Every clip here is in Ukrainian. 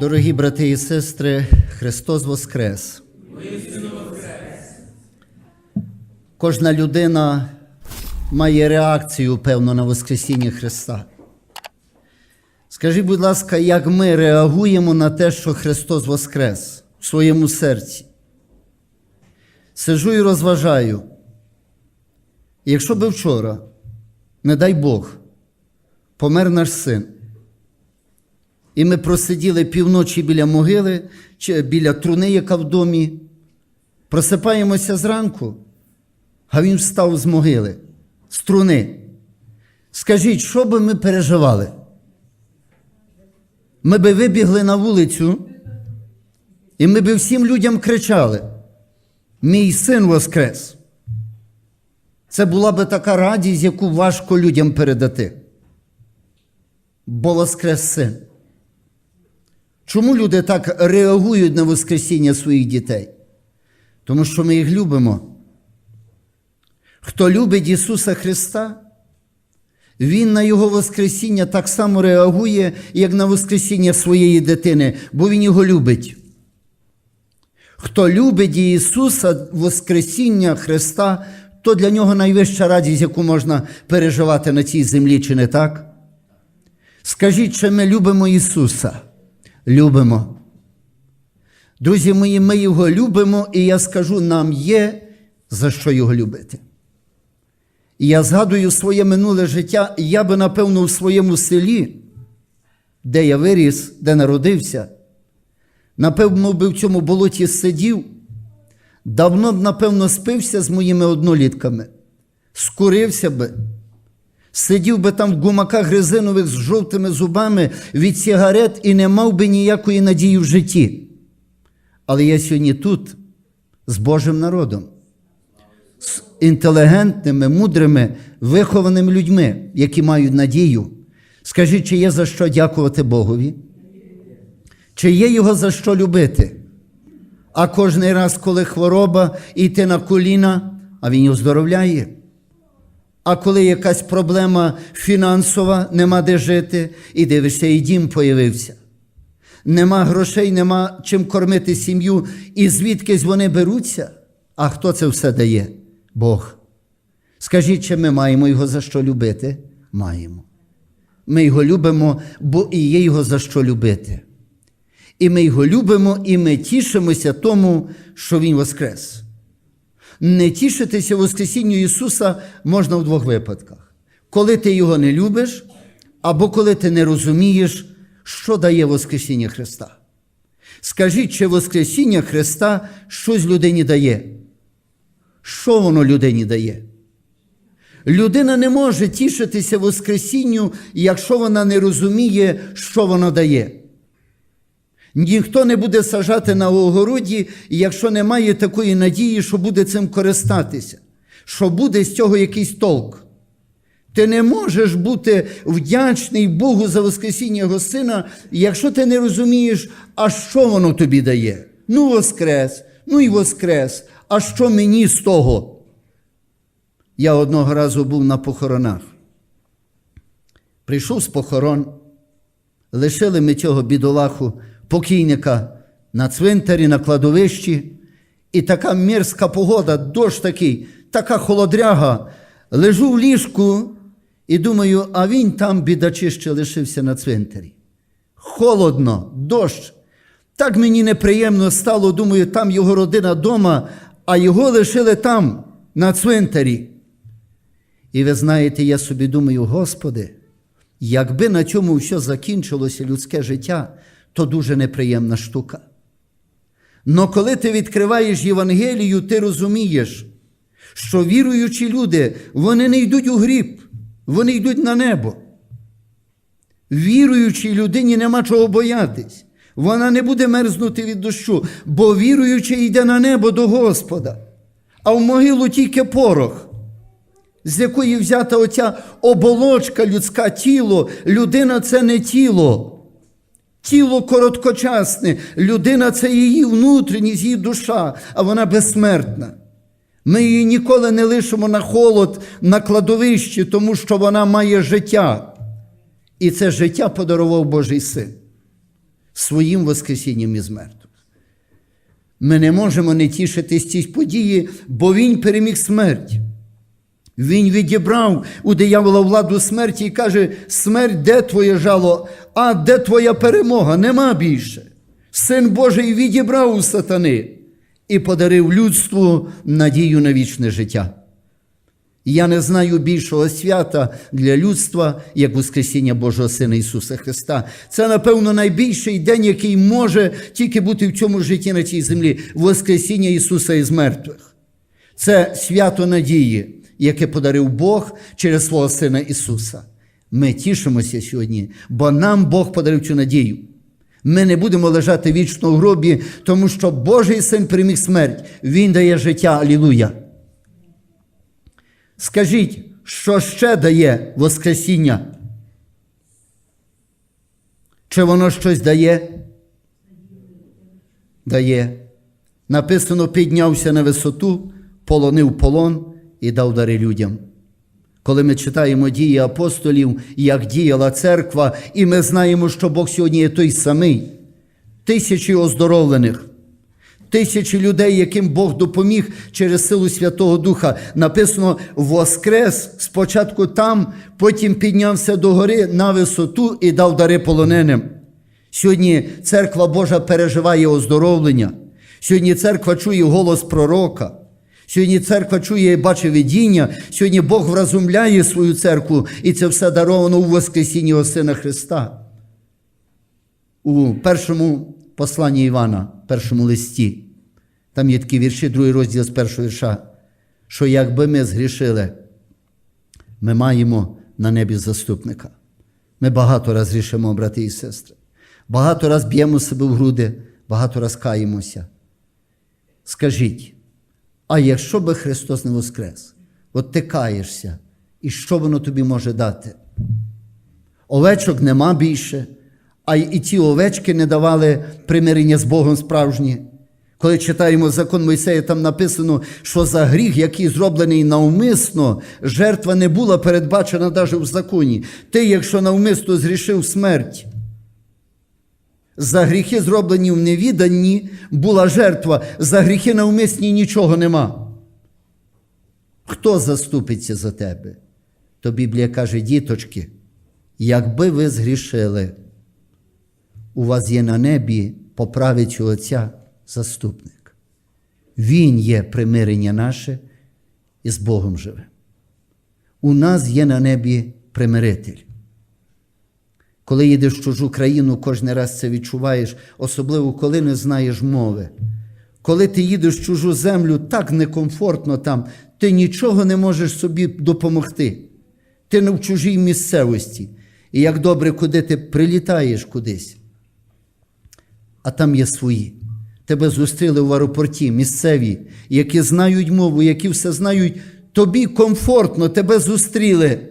Дорогі брати і сестри, Христос Воскрес! Кожна людина має реакцію, певно, на Воскресіння Христа. Скажіть, будь ласка, як ми реагуємо на те, що Христос Воскрес в своєму серці? Сижу і розважаю. Якщо би вчора, не дай Бог, помер наш син, і ми просиділи півночі біля могили чи біля труни, яка в домі, просипаємося зранку, а він встав з могили, з труни. Скажіть, що би ми переживали? Ми би вибігли на вулицю, і ми би всім людям кричали: Мій син воскрес! Це була би така радість, яку важко людям передати. Бо воскрес син. Чому люди так реагують на Воскресіння своїх дітей? Тому що ми їх любимо. Хто любить Ісуса Христа, Він на Його Воскресіння так само реагує, як на Воскресіння своєї дитини, бо Він його любить. Хто любить Ісуса, Воскресіння Христа, то для нього найвища радість, яку можна переживати на цій землі, чи не так? Скажіть, чи ми любимо Ісуса? Любимо. Друзі мої, ми Його любимо, і я скажу, нам є за що Його любити. І я згадую своє минуле життя, і я би, напевно, у своєму селі, де я виріс, де народився, напевно, би в цьому болоті сидів, давно б, напевно, спився з моїми однолітками, скурився би, сидів би там в гумаках резинових з жовтими зубами від сигарет і не мав би ніякої надії в житті. Але я сьогодні тут з Божим народом, з інтелігентними, мудрими, вихованими людьми, які мають надію. Скажіть, чи є за що дякувати Богові? Чи є його за що любити? А кожний раз, коли хвороба, йти на коліна, а він оздоровляє. А коли якась проблема фінансова, нема де жити, і дивишся, і дім появився. Нема грошей, нема чим кормити сім'ю, і звідкись вони беруться. А хто це все дає? Бог. Скажіть, чи ми маємо його за що любити? Маємо. Ми його любимо, бо і є його за що любити. І ми його любимо, і ми тішимося тому, що Він воскрес. Не тішитися Воскресінню Ісуса можна в двох випадках: коли ти його не любиш, або коли ти не розумієш, що дає Воскресіння Христа. Скажіть, чи Воскресіння Христа щось людині дає? Що воно людині дає? Людина не може тішитися Воскресінню, якщо вона не розуміє, що воно дає. Ніхто не буде сажати на огороді, якщо немає такої надії, що буде цим користатися, що буде з цього якийсь толк. Ти не можеш бути вдячний Богу за Воскресіння Його Сина, якщо ти не розумієш, а що воно тобі дає. Ну, Воскрес, ну і Воскрес, а що мені з того? Я одного разу був на похоронах. Прийшов з похорон, лишили ми цього бідолаху покійника на цвинтарі, на кладовищі, і така мірська погода, дощ такий, така холодряга. Лежу в ліжку і думаю, а він там, бідачище, лишився на цвинтарі. Холодно, дощ. Так мені неприємно стало, думаю, там його родина вдома, а його лишили там, на цвинтарі. І ви знаєте, я собі думаю, Господи, якби на цьому все закінчилося людське життя, то дуже неприємна штука. Но коли ти відкриваєш Євангелію, ти розумієш, що віруючі люди, вони не йдуть у гріб, вони йдуть на небо. Віруючій людині нема чого боятись. Вона не буде мерзнути від дощу, бо віруючий йде на небо до Господа, а в могилу тільки порох, з якої взята оця оболочка, людське тіло, людина це не тіло. Тіло короткочасне, людина це її внутрішність, її душа, а вона безсмертна. Ми її ніколи не лишимо на холод на кладовищі, тому що вона має життя. І це життя подарував Божий син. своїм Воскресінням із мертвих. Ми не можемо не тішитись цій події, бо Він переміг смерть. Він відібрав у диявола владу смерті і каже: смерть, де твоє жало, а де твоя перемога? Нема більше. Син Божий відібрав у сатани і подарив людству надію на вічне життя. Я не знаю більшого свята для людства, як Воскресіння Божого Сина Ісуса Христа. Це, напевно, найбільший день, який може тільки бути в цьому житті на цій землі Воскресіння Ісуса із мертвих. Це свято надії, яке подарив Бог через свого Сина Ісуса. Ми тішимося сьогодні, бо нам Бог подарив цю надію. Ми не будемо лежати вічно в гробі, тому що Божий син переміг смерть. Він дає життя. Алілуя. Скажіть, що ще дає Воскресіння? Чи воно щось дає? Дає. Написано, піднявся на висоту, полонив полон і дав дари людям. Коли ми читаємо дії апостолів, як діяла церква, і ми знаємо, що Бог сьогодні є той самий, тисячі оздоровлених, тисячі людей, яким Бог допоміг через силу Святого Духа. Написано Воскрес спочатку там, потім піднявся до гори на висоту і дав дари полоненим. Сьогодні церква Божа переживає оздоровлення. Сьогодні церква чує голос пророка. Сьогодні церква чує і бачить видіння. Сьогодні Бог вразумляє свою церкву, і це все даровано у Воскресінні Сина Христа. У першому посланні Івана, першому листі, там є такі вірші, другий розділ з першого вірша, що якби ми згрішили, ми маємо на небі заступника. Ми багато раз грішимо, брати і сестри. Багато раз б'ємо себе в груди, багато раз каємося. Скажіть, а якщо би Христос не воскрес, от ти каєшся, і що воно тобі може дати? Овечок нема більше, а і ті овечки не давали примирення з Богом справжнє. Коли читаємо закон Мойсея, там написано, що за гріх, який зроблений навмисно, жертва не була передбачена навіть в законі. Ти, якщо навмисно зрішив смерть, за гріхи, зроблені в невіданні, була жертва, за гріхи навмисні нічого нема. Хто заступиться за тебе? То Біблія каже, діточки, якби ви згрішили, у вас є на небі по правицю Отця заступник. Він є примирення наше і з Богом живе. У нас є на небі примиритель. Коли їдеш в чужу країну, кожен раз це відчуваєш, особливо коли не знаєш мови. Коли ти їдеш в чужу землю, так некомфортно там, ти нічого не можеш собі допомогти. Ти не в чужій місцевості. І як добре, куди ти прилітаєш кудись, а там є свої. Тебе зустріли в аеропорті місцеві, які знають мову, які все знають, тобі комфортно, тебе зустріли.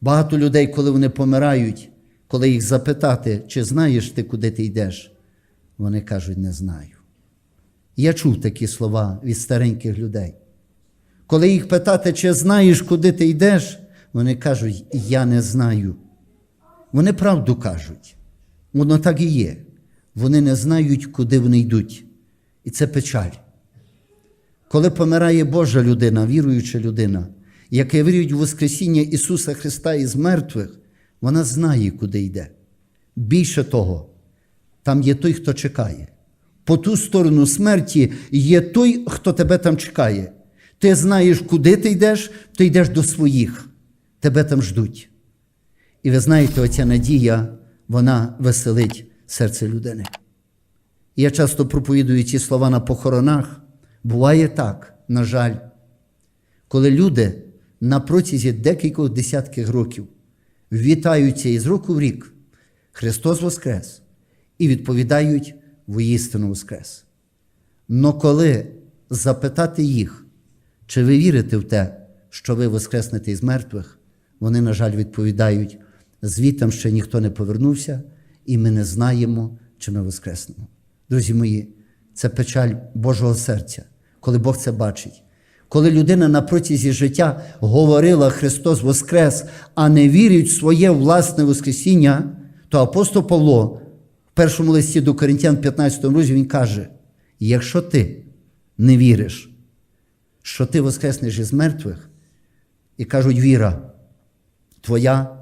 Багато людей, коли вони помирають, коли їх запитати, чи знаєш ти, куди ти йдеш, вони кажуть, не знаю. Я чув такі слова від стареньких людей. Коли їх питати, чи знаєш, куди ти йдеш, вони кажуть, я не знаю. Вони правду кажуть. Воно так і є. Вони не знають, куди вони йдуть. І це печаль. Коли помирає Божа людина, віруюча людина, яка вірить у Воскресіння Ісуса Христа із мертвих, вона знає, куди йде. Більше того, там є той, хто чекає. По ту сторону смерті є той, хто тебе там чекає. Ти знаєш, куди ти йдеш, ти йдеш до своїх, тебе там ждуть. І ви знаєте, оця надія, вона веселить серце людини. Я часто проповідую ці слова на похоронах. Буває так, на жаль, коли люди на протязі декількох десятків років вітаються із року в рік Христос Воскрес і відповідають воістину Воскрес. Но коли запитати їх, чи ви вірите в те, що ви воскреснете із мертвих, вони, на жаль, відповідають, звітам ще ніхто не повернувся, і ми не знаємо, чи ми воскреснемо. Друзі мої, це печаль Божого серця, коли Бог це бачить. Коли людина на протязі життя говорила Христос Воскрес, а не вірить в своє власне Воскресіння, то апостол Павло в першому листі до Коринтян, 15 розділі, він каже: якщо ти не віриш, що ти воскреснеш із мертвих, і кажуть, віра твоя,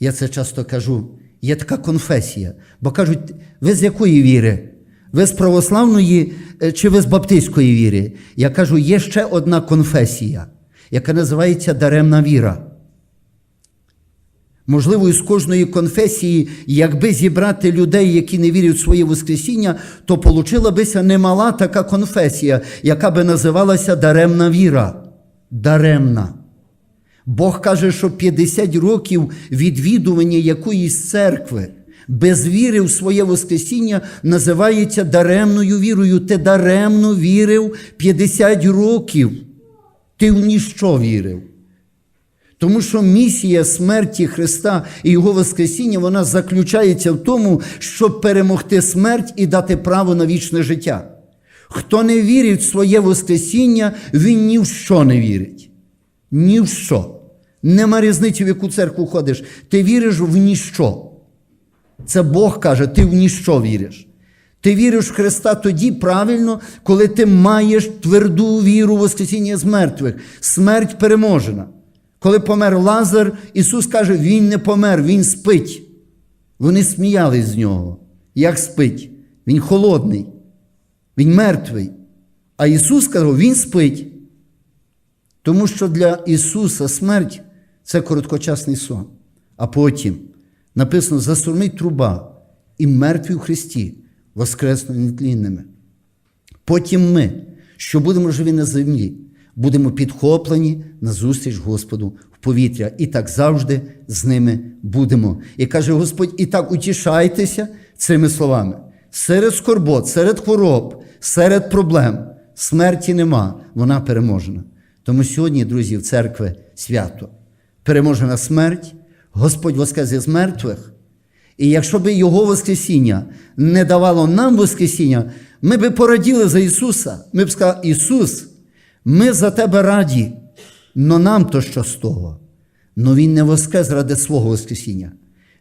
я це часто кажу, є така конфесія. Бо кажуть, ви з якої віри? Ви з православної е, чи ви з баптистської віри? Я кажу, є ще одна конфесія, яка називається даремна віра. Можливо, із кожної конфесії, якби зібрати людей, які не вірять в своє Воскресіння, то получила бися немала така конфесія, яка би називалася даремна віра. Даремна. Бог каже, що 50 років відвідування якоїсь церкви без віри в своє Воскресіння називається даремною вірою. Ти даремно вірив 50 років. Ти в ніщо вірив. Тому що місія смерті Христа і Його Воскресіння вона заключається в тому, щоб перемогти смерть і дати право на вічне життя. Хто не вірить в своє Воскресіння, він ні в що не вірить. Ні в що. Нема різниці, в яку церкву ходиш. Ти віриш в ніщо. Це Бог каже, ти в ніщо віриш. Ти віриш в Христа тоді правильно, коли ти маєш тверду віру в Воскресіння з мертвих. Смерть переможена. Коли помер Лазар, Ісус каже, Він не помер, Він спить. Вони сміялись з нього. Як спить? Він холодний, Він мертвий. А Ісус сказав, Він спить. Тому що для Ісуса смерть це короткочасний сон. А потім написано: засурмить труба, і мертві в Христі воскреснуть нетлінними. Потім ми, що будемо живі на землі, будемо підхоплені на зустріч Господу в повітря. І так завжди з ними будемо. І каже Господь: і так утішайтеся цими словами. Серед скорбот, серед хвороб, серед проблем смерті нема, вона переможена. Тому сьогодні, друзі, в церкви свято. Переможена смерть, Господь воскрес із мертвих. І якщо б Його Воскресіння не давало нам Воскресіння, ми б пораділи за Ісуса. Ми б сказали, Ісус, ми за Тебе раді, но нам то що з того. Но Він не воскрес ради свого Воскресіння.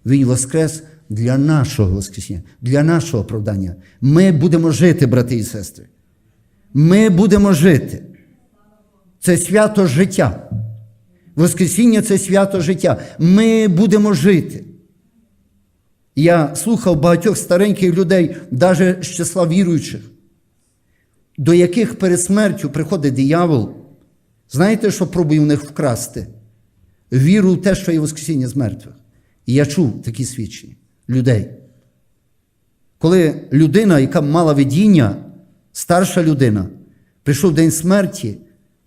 Він воскрес для нашого Воскресіння, для нашого оправдання. Ми будемо жити, брати і сестри. Ми будемо жити. Це свято життя. Воскресіння це свято життя. Ми будемо жити. Я слухав багатьох стареньких людей, навіть з числа віруючих, до яких перед смертю приходить диявол. Знаєте, що пробує в них вкрасти? Віру в те, що є Воскресіння з мертвих. І я чув такі свідчення людей. Коли людина, яка мала видіння, старша людина, прийшов день смерті,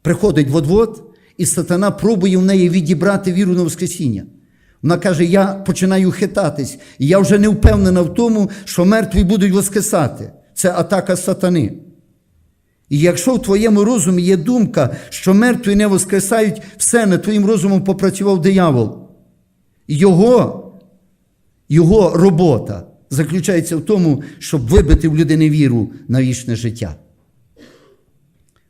приходить в-от, і сатана пробує в неї відібрати віру на Воскресіння. Вона каже: Я починаю хитатись, і я вже не впевнена в тому, що мертві будуть воскресати. Це атака сатани. І якщо в твоєму розумі є думка, що мертві не воскресають, все над твоїм розумом попрацював диявол. Його, його робота заключається в тому, щоб вибити в людини віру на вічне життя.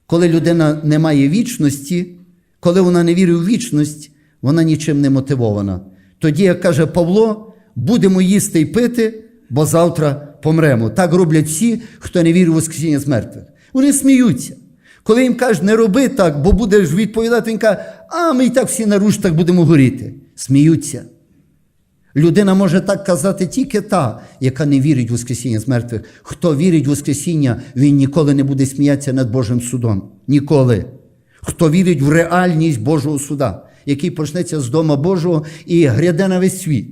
Коли людина не має вічності, коли вона не вірить у вічність, вона нічим не мотивована. Тоді, як каже Павло, будемо їсти і пити, бо завтра помремо. Так роблять всі, хто не вірить у Воскресіння з мертвих. Вони сміються. Коли їм кажуть, не роби так, бо будеш відповідати, він каже, а ми і так всі на руштах будемо горіти. Сміються. Людина може так казати тільки та, яка не вірить в Воскресіння з мертвих. Хто вірить в Воскресіння, він ніколи не буде сміятися над Божим судом. Ніколи. Хто вірить в реальність Божого суда, який почнеться з Дома Божого і гряде на весь світ.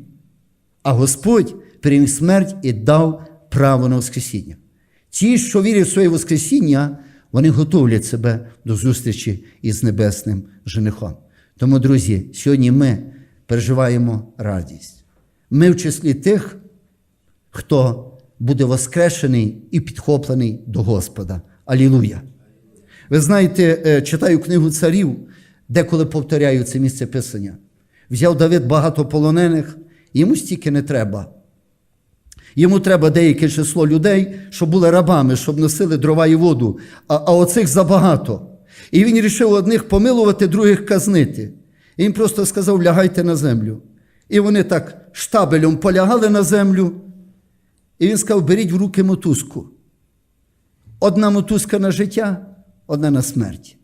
А Господь переміг смерть і дав право на Воскресіння. Ті, що вірять в своє Воскресіння, вони готовлять себе до зустрічі із небесним женихом. Тому, друзі, сьогодні ми переживаємо радість. Ми в числі тих, хто буде воскрешений і підхоплений до Господа. Алілуя! Ви знаєте, е, читаю книгу царів, деколи повторяю це місце писання. Взяв Давид багато полонених, йому стільки не треба. Йому треба деяке число людей, щоб були рабами, щоб носили дрова і воду, а, а оцих забагато. І він рішив одних помилувати, других казнити. І він просто сказав: лягайте на землю. І вони так штабелем полягали на землю, І він сказав: беріть в руки мотузку. Одна мотузка на життя, одна на смерть.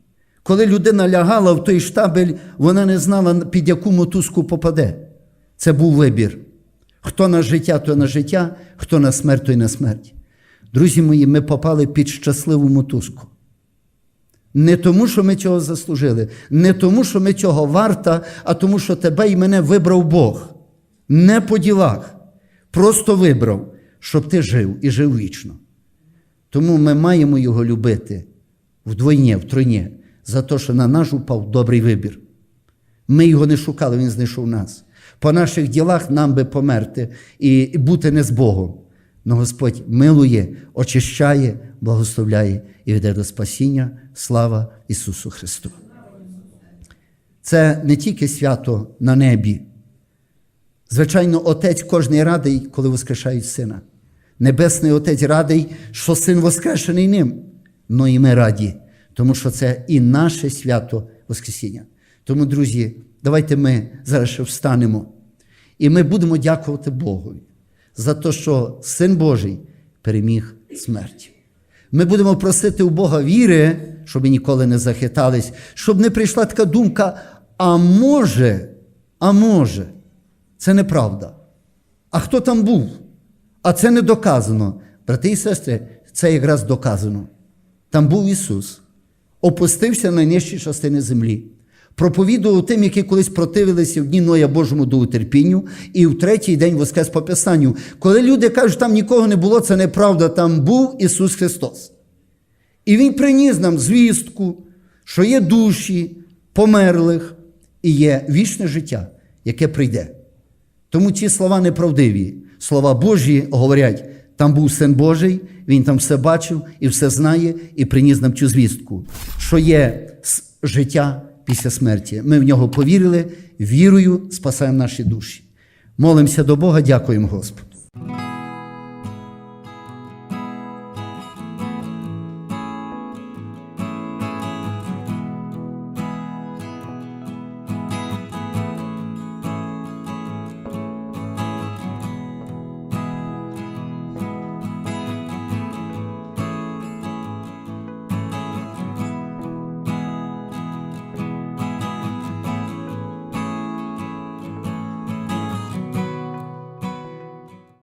Коли людина лягала в той штабель, вона не знала, під яку мотузку попаде. Це був вибір. Хто на життя, то на життя, хто на смерть, то й на смерть. Друзі мої, ми попали під щасливу мотузку. Не тому, що ми цього заслужили, не тому, що ми цього варта, а тому, що тебе і мене вибрав Бог. Не по ділах. Просто вибрав, щоб ти жив і жив вічно. Тому ми маємо його любити вдвойні, втройні, за те, що на нас упав добрий вибір. Ми його не шукали, він знайшов нас. По наших ділах нам би померти і бути не з Богом. Но Господь милує, очищає, благословляє і веде до спасіння. Слава Ісусу Христу! Це не тільки свято на небі. Звичайно, Отець кожний радий, коли воскрешають сина. Небесний Отець радий, що син воскрешений ним. Ну і ми раді, тому що це і наше свято Воскресіння. Тому, друзі, давайте ми зараз ще встанемо. І ми будемо дякувати Богу за те, що Син Божий переміг смерть. Ми будемо просити у Бога віри, щоб ми ніколи не захитались, щоб не прийшла така думка, а може, а може, це неправда. А хто там був? А це не доказано. Брати і сестри, це якраз доказано. Там був Ісус, опустився на нижчі частини землі, проповідував тим, які колись противилися в дні Ноя Божому до утерпінню, і в третій день воскрес по Писанню. Коли люди кажуть, там нікого не було, це неправда, там був Ісус Христос. І Він приніс нам звістку, що є душі померлих і є вічне життя, яке прийде. Тому ці слова неправдиві. Слова Божі говорять, там був син Божий, він там все бачив і все знає, і приніс нам цю звістку, що є життя після смерті. Ми в нього повірили, вірою спасаємо наші душі. Молимося до Бога, дякуємо Господу.